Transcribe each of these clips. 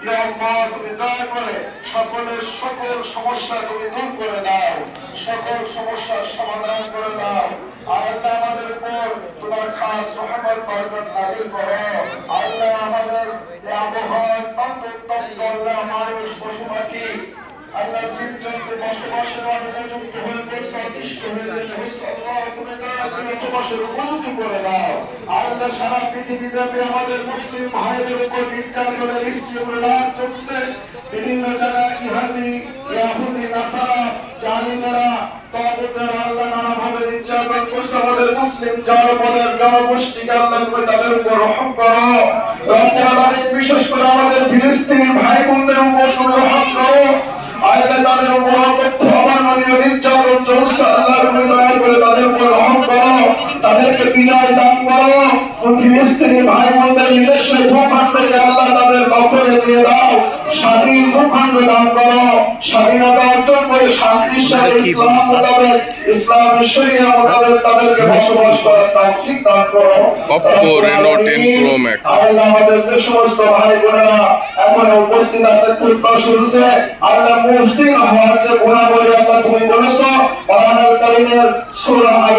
তুমি সকলের সকল সমস্যা তুমি দূর করে দাও। সকল সমস্যার সমাধান করে দাও। আল্লাহ আমাদের উপর তোমার খাস রহমত, বরকত নাজিল করো। আল্লাহ আমাদের আবহাওয়া তন্ত্র তন্ত্র আল্লাহ মানুষ পশু পাখি আল্লাহ বসবাসের উপযুক্ত করে দাও। আল্লাহ সারা পৃথিবী ব্যাপী আমাদের মুসলিম ভাইদের উপর নির্যাতনের স্ত্রীগুলার চলছে। বিভিন্ন জায়গায় ইহাদি, ইয়াহুদি, নাসারা, জালিমেরা নির্যাতন বিশেষ করে আমাদের ভাই বোনদের উপর করো। তাদের উপর নির্যাতন চলছে তুমি দয়া করে তাদের উপর রহম করো তাদেরকে বিজয় দান করো। ফিলিস্তিনি ভাই বোনদের নিজস্ব ভূখণ্ডকে আল্লাহ তাদের দখলে দিয়ে দাও। স্বাধীন ভূখণ্ড দান করো। স্বাধীনতা অর্জন করে শান্তির সাথে ইসলাম মোতাবেক ইসলাম শরিয়া মোতাবেক তাদেরকে বসবাস করার তৌফিক দান করো। Oppo Reno 10 Pro Max আল্লাহ আমাদের যে সমস্ত ভাই বোনেরা এখন উপস্থিত আছে খুতবা শুরুছে। আল্লাহ মুহসিন হওয়ার যে গুণাবলী আল্লাহ তুমি বলেছ কোরআনুল কারীমের সূরা আল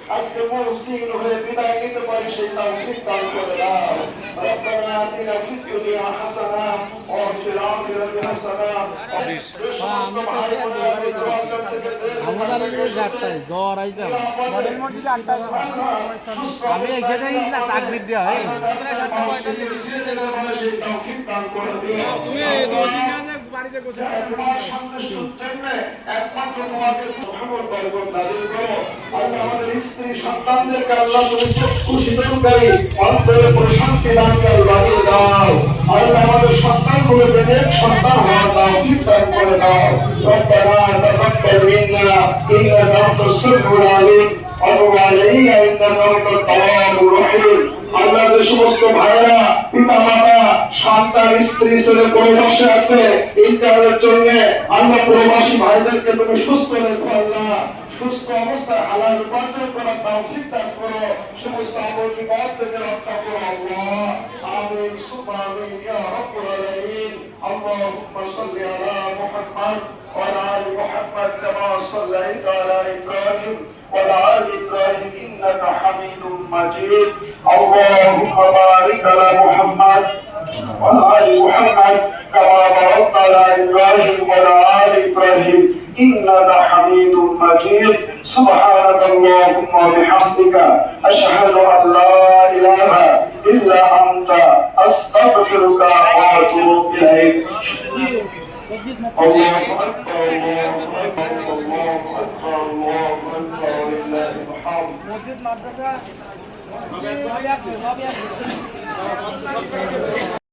আজকে মুসলিম হয়ে বিদায় নিতে পারি সেই তৌফিক দান করে দাও রব্বানা আতিনা ফিদ দুনিয়া হাসানা ওয়া ফিল আখিরাতি হাসানা একমাত্র আল্লাহ আমাদের স্ত্রী সন্তানদেরকে আল্লাহ তুমি চক্ষু শীতলকারী অন্তরে প্রশান্তি দানকার বানিয়ে দাও আল্লাহ আমাদের সন্তানগুলোকে নেক সন্তান হওয়ার দাও দান করে দাও ربنا تقبل منا انك انت السميع العليم وتب علينا انك انت التواب الرحيم আল্লাহ যে সমস্ত ভাইরা পিতা মাতা সন্তান, স্ত্রী ছেলে প্রবাসে আছে, এই চালের জন্য আল্লাহ প্রবাসী ভাইদেরকে তুমি সুস্থ রেখো আল্লাহ সুস্থ অবস্থায় হালাল উপার্জন করার তৌফিক দান করো। সমস্ত আমল বিপদ থেকে রক্ষা করো আল্লাহ। আমিন, সুবহানাল্লাহ, ইয়া রাব্বুল আলামিন। আল্লাহুম্মা সাল্লি আলা মুহাম্মদ ওয়া আলা আলি মুহাম্মদ কামা সাল্লাইতা وعلى آل إبراهيم إنك حميد مجيد. اللهم بارك على محمد وعلى آل محمد كما باركت على إبراهيم وعلى آل إبراهيم. إنك حميد مجيد. سبحانك اللهم وبحمدك أشهد أن لا إله إلا أنت. أستغفرك وأتوب إليك. الله أكبر الله أكبر. মসজিদ মাদ্রাসা